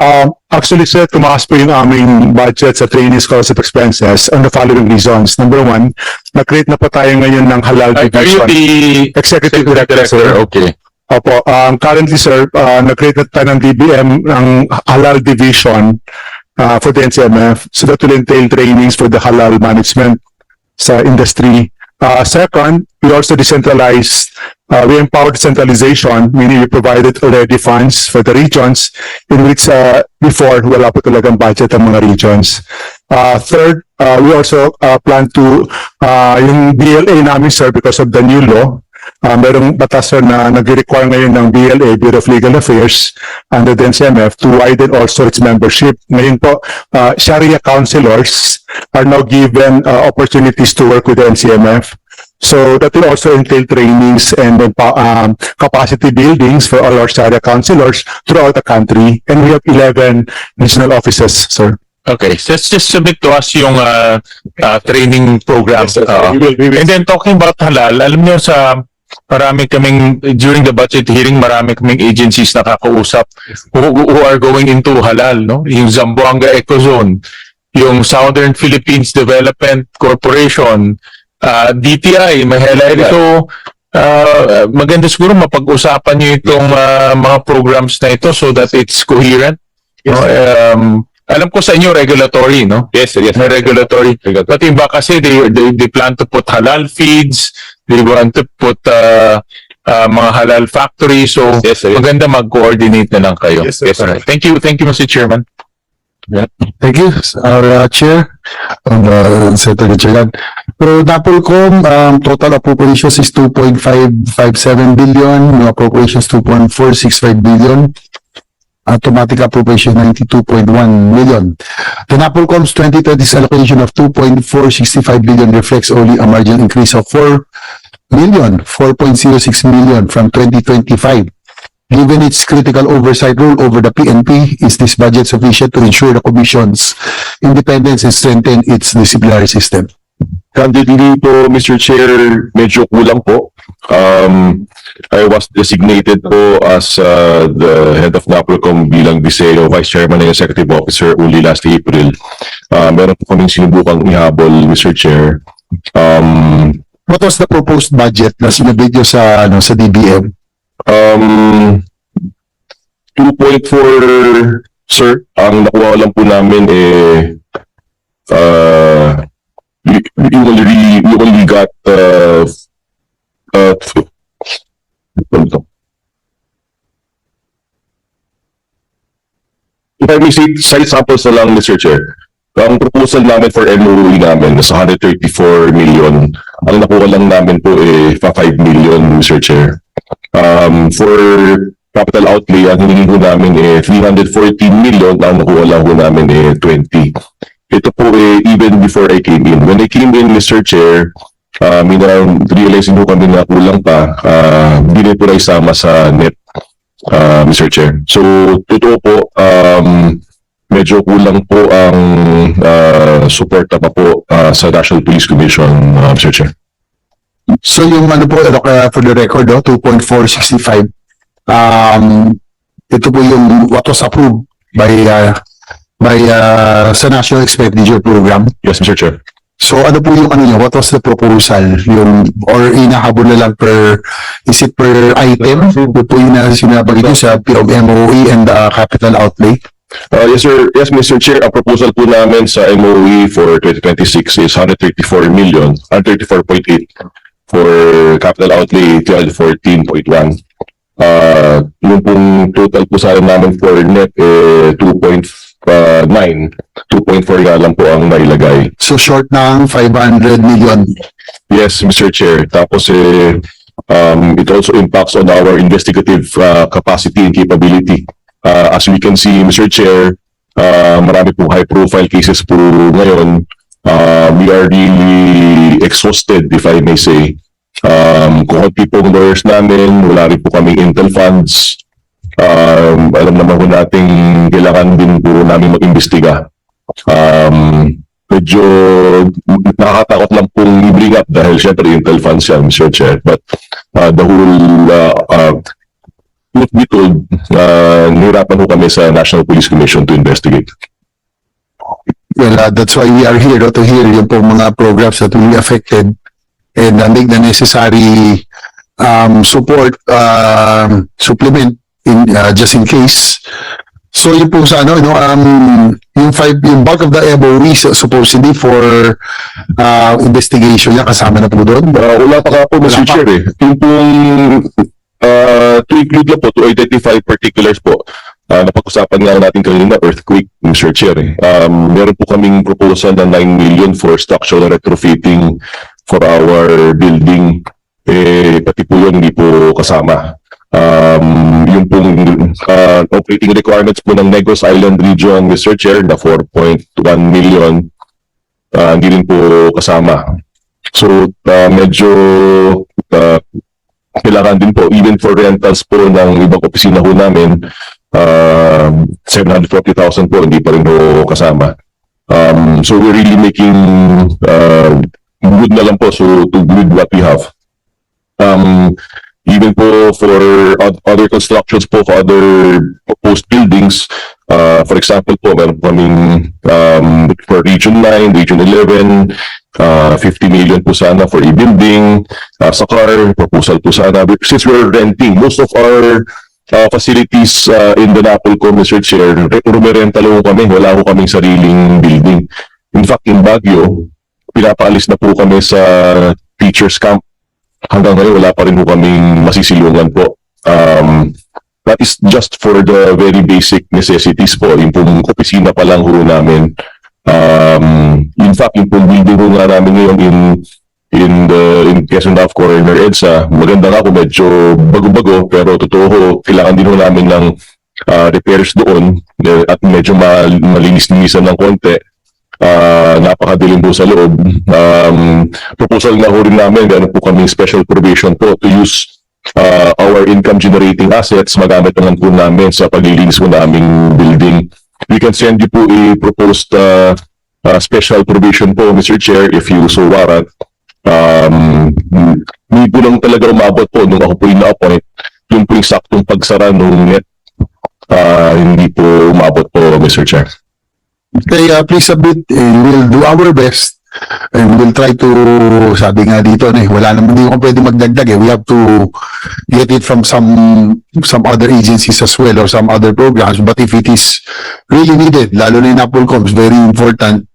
Um, actually, sir, tumaas po yung aming budget sa training scholarship expenses on the following reasons. Number one, na-create na po tayo ngayon ng halal Are you division. the Executive Director, sir. Okay. Opo, um, currently, sir, uh, na-create na tayo ng DBM ng halal division uh, for the NCMF. So that will entail trainings for the halal management sa industry. Uh, second, we also decentralized, uh, we empowered centralization, meaning we provided already funds for the regions in which uh, before wala po talagang budget ang mga regions. Uh, third, uh, we also uh, plan to, uh, yung BLA namin, sir, because of the new law, uh, merong batas sir na nag-require ngayon ng BLA, Bureau of Legal Affairs, under the NCMF to widen also its membership. Ngayon po, uh, Sharia counselors are now given uh, opportunities to work with the NCMF. So that will also entail trainings and then pa- um, capacity buildings for all our Sharia counselors throughout the country. And we have 11 national offices, sir. Okay, so let's just submit to us yung uh, uh, training program. Yes. Uh, We will- we will- and then talking about halal, alam niyo sa marami kaming, during the budget hearing, marami kaming agencies nakakausap who, who are going into halal, no? Yung Zamboanga Ecozone, yung Southern Philippines Development Corporation, uh, DTI, may highlight ito. Uh, maganda siguro mapag-usapan niyo itong uh, mga programs na ito so that it's coherent. No? Um, alam ko sa inyo regulatory, no? Yes, sir. Yes, sir. regulatory. But iba kasi they, they, they plan to put halal feeds, they want to put uh, uh, mga halal factories. So Yes, sir. maganda mag-coordinate na lang kayo. Yes, sir. Alright. Thank you, thank you, Mr. Chairman. Thank you, our uh, Chair, and uh, Senator Chairman. Pero Napolcom, um, total appropriations is 2.557 billion, new appropriations 2.465 billion, automatic appropriation 92.1 million. The Napolcom's 2020 allocation of 2.465 billion reflects only a marginal increase of 4 million, 4.06 million from 2025. Given its critical oversight role over the PNP, is this budget sufficient to ensure the Commission's independence and strengthen its disciplinary system? Candidly po, Mr. Chair, medyo kulang po. Um, I was designated po as uh, the head of NAPOLCOM bilang Viseo Vice Chairman and Executive Officer only last April. Uh, meron po kaming sinubukang ihabol, Mr. Chair. Um, What was the proposed budget na sinabit nyo sa, ano, sa DBM? Um, 2.4, sir, ang nakuha lang po namin eh, uh, we, we only, we only got, uh, uh? If I may say, side samples na lang, Mr. Chair. Ang proposal namin for MOE namin is 134 million. Ang nakuha lang namin po eh, 5 million, Mr. Chair. Um, for capital outlay, ang hiningi ko namin eh 314 million, ang nakuha lang ko namin eh 20. Ito po eh even before I came in. When I came in, Mr. Chair, uh, may na realizing ko kami na kulang pa, uh, hindi rin po na isama sa net, uh, Mr. Chair. So, totoo po, um, medyo kulang po ang uh, suporta pa po uh, sa National Police Commission, uh, Mr. Chair. So yung ano po, kaya for the record, oh, 2.465, um, ito po yung what was approved by, uh, by, uh, sa National Expenditure Program. Yes, Mr. Chair. So ano po yung ano niya, what was the proposal? Yung, or inahabol na lang per, is it per item? Ito po yung na sinabagay niyo sa MOE and uh, capital outlay. Uh, yes, sir. Yes, Mr. Chair, ang proposal po namin sa MOE for 2026 is 134 million, 134.8 for capital outlay 1214.1. Uh, yung pong total po sa namin for net eh, 2.9, 2.4 nga lang po ang nailagay. So short ng 500 million. Yes, Mr. Chair. Tapos eh, um, it also impacts on our investigative uh, capacity and capability. Uh, as we can see, Mr. Chair, uh, marami po high-profile cases po ngayon. Uh, we are really exhausted, if I may say. Um, kung konti pong lawyers namin, wala rin po kaming intel funds. Um, alam naman po natin kailangan din po namin mag-imbestiga. Um, medyo nakakatakot lang pong i-bring up dahil syempre intel funds yan, Mr. Chair. But uh, the whole uh, uh, truth be told, uh, nahirapan ho kami sa National Police Commission to investigate. Well, uh, that's why we are here, no, to hear yung po mga programs that will be affected and uh, make the necessary um, support, um, supplement in, uh, just in case. So yun po sa ano, no, um, yung five, yung bulk of the MOE is supposedly for uh, investigation niya kasama na po doon. Uh, wala pa ka po, Mr. Chair eh. Yung pong, uh, to include lang po, to identify particulars po, uh, napag-usapan nga natin kanina, earthquake, Mr. Chair eh. Um, meron po kaming proposal na 9 million for structural retrofitting for our building. Eh, pati po yun, hindi po kasama. Um, yung pong uh, operating requirements po ng Negros Island Region. Chair, na 4.1 million, uh, hindi rin po kasama. So, uh, medyo uh, kailangan din po, even for rentals po ng ibang opisina po namin, uh, 740,000 po, hindi pa rin po kasama. Um, so, we're really making uh, good na lang po so to good what we have. Um, even po for oth- other constructions po for other proposed buildings, uh, for example po, meron po kaming um, for Region 9, Region 11, uh, 50 million po sana for e-building, uh, sa car, proposal po sana. Since we're renting, most of our uh, facilities uh, in the Napolcom, Mr. Chair, re- rumerenta lang kami, wala po kaming sariling building. In fact, in Baguio, pinapaalis na po kami sa teachers camp. Hanggang ngayon, wala pa rin po kaming masisilungan po. Um, that is just for the very basic necessities po. Yung pong opisina pa lang ho namin. Um, in fact, yung pong building ho nga namin ngayon in in the in Quezon Ave Corner EDSA, maganda nga kung medyo bago-bago, pero totoo ho, kailangan din ho namin ng ah, repairs doon eh, at medyo mal malinis-linisan ng konti. Ah, napakadilim po sa loob. Um, proposal na ho rin namin, meron po kami special provision po to use uh, our income generating assets magamit naman po namin sa paglilinis po naming building. We can send you po a proposed uh, uh, special provision po, Mr. Chair, if you so warrant. Um, hindi po lang talaga umabot po nung ako po yung na-appoint, yung po yung saktong pagsara nung net. Uh, hindi po umabot po, Mr. Chair. Okay, uh, please submit and we'll do our best and we'll try to, sabi nga dito, eh, wala naman, hindi ko pwede magdagdag eh. We have to get it from some some other agencies as well or some other programs. But if it is really needed, lalo na yung Napolcom, it's very important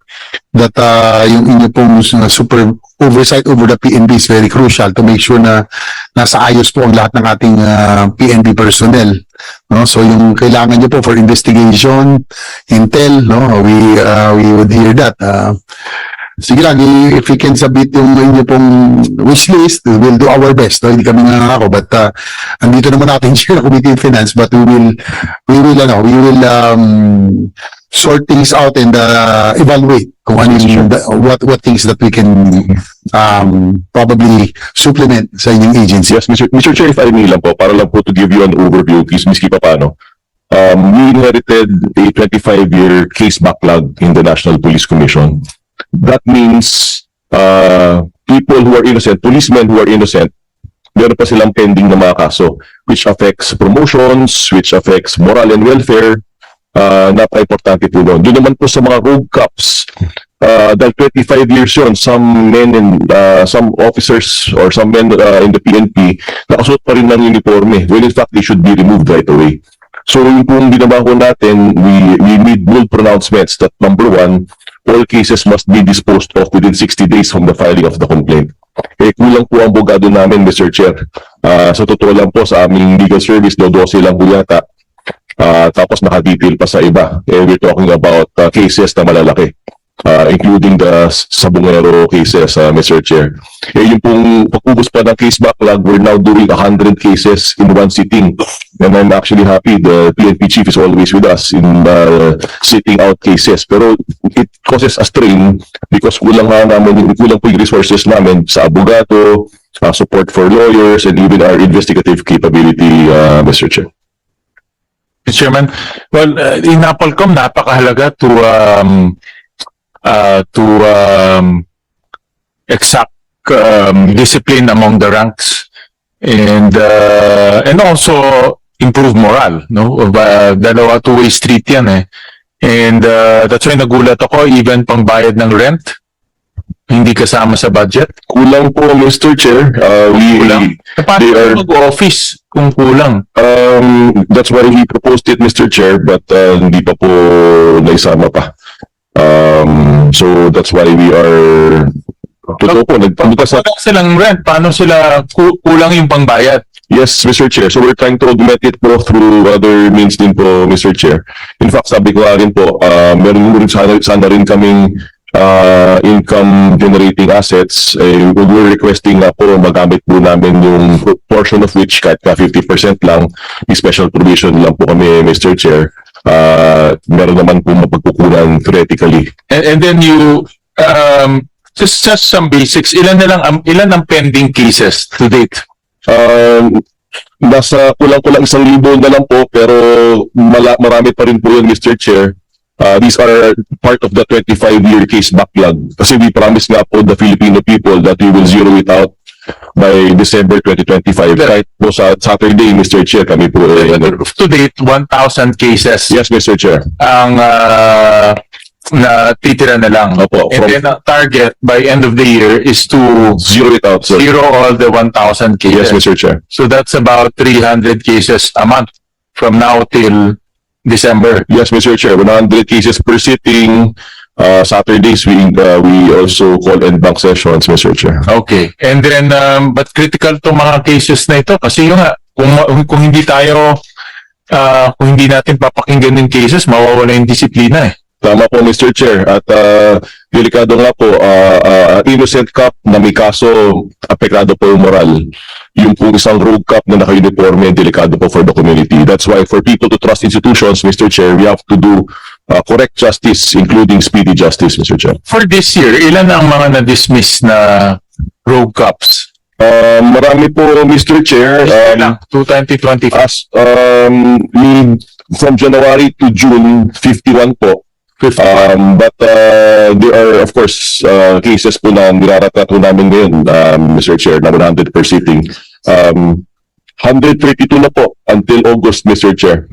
that uh, yung inyo pong uh, super oversight over the PNP is very crucial to make sure na nasa ayos po ang lahat ng ating uh, PNP personnel. No? So yung kailangan nyo po for investigation, intel, no? we, uh, we would hear that. Uh, sige lang, if we can submit yung inyo pong wish list, we'll do our best. No? Hindi kami nangako, but uh, andito naman natin siya na Committee on Finance, but we will, we will, ano, we will um, sort things out and uh, evaluate kung ano yung, what, what things that we can um, probably supplement sa inyong agency. Yes, Mr. Mr. Chair, if I may lang po, para lang po to give you an overview, please, Ms. Kipapano. Um, we inherited a 25-year case backlog in the National Police Commission. That means, uh, people who are innocent, policemen who are innocent, meron pa silang pending na mga kaso, which affects promotions, which affects moral and welfare, uh, napaka-importante po doon. Doon naman po sa mga rogue cops, uh, dahil 25 years yun, some men and uh, some officers or some men uh, in the PNP nakasuot pa rin ng uniforme when in fact they should be removed right away. So yung pong ginawa ko natin, we, we made bold pronouncements that number one, all cases must be disposed of within 60 days from the filing of the complaint. Eh, kulang po ang bogado namin, Mr. Chair. Ah, sa totoo lang po, sa aming legal service, do 12 lang po yata. Ah, tapos naka-detail pa sa iba. Eh, we're talking about ah, cases na malalaki. Ah, including the Sabongero cases, ah, Mr. Chair. Eh, yung pong pag-ubos pa ng case backlog, we're now doing 100 cases in one sitting. And I'm actually happy the PNP chief is always with us in uh, sitting out cases. Pero it causes a strain because kulang nga namin, kulang po yung resources namin sa abogado, uh, support for lawyers, and even our investigative capability, uh, Mr. Chair. Mr. Chairman, well, uh, in Napolcom, napakahalaga to um, uh, to um, exact um, discipline among the ranks and uh, and also improve morale, no? Uh, dalawa two-way street yan eh. And uh, that's why nagulat ako, even pang bayad ng rent, hindi kasama sa budget. Kulang po, Mr. Chair. Uh, we, Kulang? Paano They are- mag-office kung kulang? um, that's why we proposed it, Mr. Chair, but uh, hindi pa po naisama pa. Um, so that's why we are Totoo po, nagpunta sa Wala silang rent, paano sila ku- kulang yung pangbayad? Yes, Mr. Chair. So we're trying to augment it po through other means din po, Mr. Chair. In fact, sabi ko nga rin po, uh, meron rin sana, sana rin kaming uh, income generating assets. Eh, we're requesting nga po magamit po namin yung portion of which kahit ka 50% lang, special provision lang po kami, Mr. Chair. Uh, meron naman po mapagkukunan theoretically. And, and then you, um, just, just some basics, ilan na lang, ang ilan ang pending cases to date? Um, nasa kulang-kulang isang libo na lang po, pero mala, marami pa rin po yun, Mr. Chair. Uh, these are part of the 25-year case backlog. Kasi we promised nga po the Filipino people that we will zero it out by December 2025. Kahit po sa Saturday, Mr. Chair, kami po eh, ano. To date, 1,000 cases Yes, Mr. Chair. ang uh, na titira na lang. Opo, And from- then ang target by end of the year is to Zero it out, sir. zero all the 1,000 Yes, cases. Mr. Chair. So that's about 300 cases a month from now till December. Yes, Mr. Chair. 100 cases per sitting. Uh, Saturdays, we, uh, we also call en bank sessions, Mr. Chair. Okay. And then, um, but critical to mga cases na ito kasi yung nga, kung, kung hindi tayo, ah, kung hindi natin papakinggan yung cases, mawawala yung disiplina eh. Tama po, Mr. Chair. At uh, delikado nga po, uh, uh, innocent cop na may kaso, apektado po yung moral. Yung po isang rogue cop na naka-uniforme, delikado po for the community. That's why for people to trust institutions, Mr. Chair, we have to do uh, correct justice, including speedy justice, Mr. Chair. For this year, ilan ang mga na-dismiss na rogue cops? Uh, marami po, Mr. Chair. Um, Um, 2025. as um, from January to June, 51 po. Um, but uh, there are, of course, uh, cases po na niraratrato namin ngayon, um, Mr. Chair, na 100 per sitting. Um, 132 na po until August, Mr. Chair.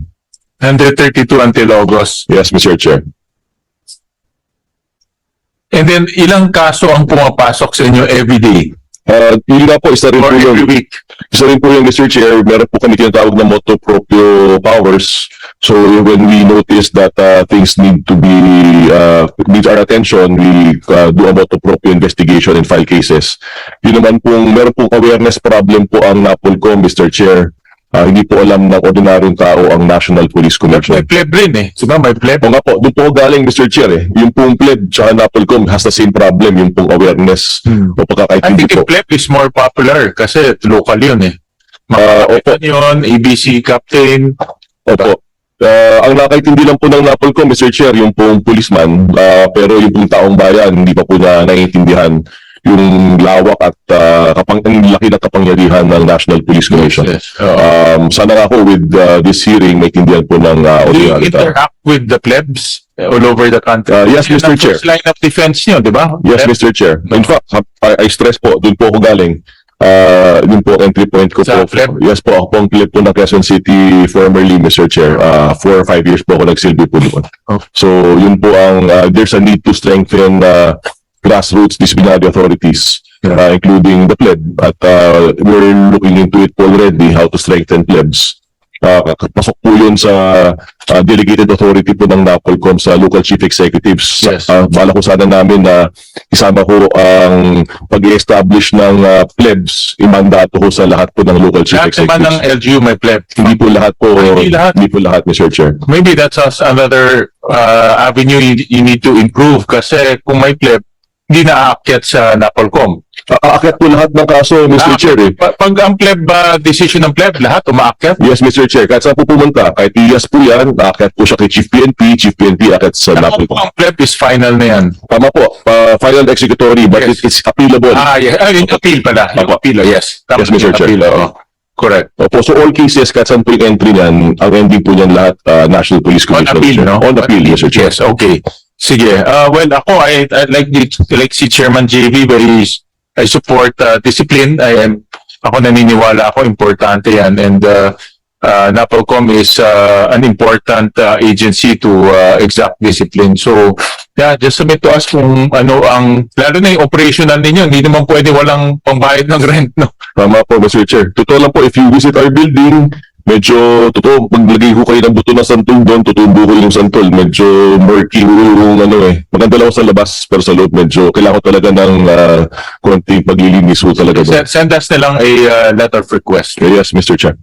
132 until August. Yes, Mr. Chair. And then, ilang kaso ang pumapasok sa inyo every day? Uh, yun nga po, isa rin Or po every yun. week? Isa rin po yung Mr. Chair, meron po kami tinatawag na motu proprio powers. So when we notice that uh, things need to be, uh, need our attention, we uh, do a motu proprio investigation and file cases. Yun naman pong, meron pong awareness problem po ang NAPOLCOM, Mr. Chair. Ah, hindi po alam ng ordinaryong tao ang National Police Commission. May pleb rin eh. Diba may pleb? O nga po, doon po galing, Mr. Chair eh. Yung pong pleb tsaka NAPOLCOM has the same problem, yung pong awareness Hmm. o I pagkakaintindi think po. yung pleb is more popular kasi local yun eh. Ah, opo. Mga yun, ABC captain. Opo. Uh, ang nakaintindi lang po ng NAPOLCOM, Mr. Chair, yung pong policeman, ah, pero yung pong taong bayan, hindi pa po na naiintindihan yung lawak at ah, kapang, ang laki na kapangyarihan ng National Police Commission. Yes. Oo. Um, sana nga po with ah, this hearing, may tindihan po ng uh, Do you interact with the plebs all over the country? Ah, yes, Yun Mr. Chair. First line of defense nyo, di ba? Yes? Mr. Chair. In fact, I, I stress po, doon po ako galing. Uh, yun po entry point ko Sa po. Pleb? Yes po, ako po ang pleb po ng Quezon City formerly, Mr. Chair. Uh, four or five years po ako nagsilbi po doon. Oh. So, yun po ang, uh, there's a need to strengthen uh, grassroots disciplinary authorities, uh, including the pleb. At uh, we're looking into it already, how to strengthen plebs. Uh, pasok po yun sa uh, delegated authority po ng NAPOLCOM sa local chief executives. Yes. Uh, bala ko sana namin na isama ko ang pag-establish ng uh, plebs, imandato ko sa lahat po ng local chief Lahat naman ng executives. LGU may pleb. Hindi po lahat po, hindi lahat. hindi po lahat, Mr. Chair. Maybe that's another uh, avenue you, you need to improve kasi kung may pleb, hindi naaakyat sa NAPOLCOM. Aakyat po lahat ng kaso, Mr. Chair. Eh. Pa- pag ang pleb, uh, decision ng pleb, lahat umaakyat. Yes, Mr. Chair. Kahit saan po pumunta, kahit Iyas po yan, aakyat po siya kay Chief PNP, Chief PNP aakyat sa NAPOLCOM. po ang pleb is final na yan. Tama po, uh, final executory, but Yes. it- it's appealable. Ah, yeah. Ah, yung appeal pala. Yung Opo. appeal, oh, yes. Tama Yes, Mr. Chair. appeal, oo. Correct. Opo, so all cases, kahit saan po yung entry niyan, ang ending po niyan lahat, uh, National Police On Commission. appeal, no? On appeal, yes, Mr. Chair. Yes, okay. Sige. Uh, well, ako, I, I like the, like si Chairman JV, very, I support uh, discipline. I am, ako naniniwala ako, importante yan. And uh, uh, NAPOLCOM is uh, an important uh, agency to uh, exact discipline. So, yeah, just submit to us kung ano ang, lalo na yung operational ninyo, hindi naman pwede walang pangbayad ng rent, no? Tama po, Mr. Chair. Totoo lang po, if you visit our building, medyo, totoo, maglagay ko kayo ng buto na santol doon, tutumbo ko yung santol. Medyo murky yung ano eh. Maganda lang ako sa labas, pero sa loob, medyo, kailangan ko talaga ng uh, konting paglilinis ko talaga doon. Send, send us na lang a uh, letter of request. Yes, Mr. Chair.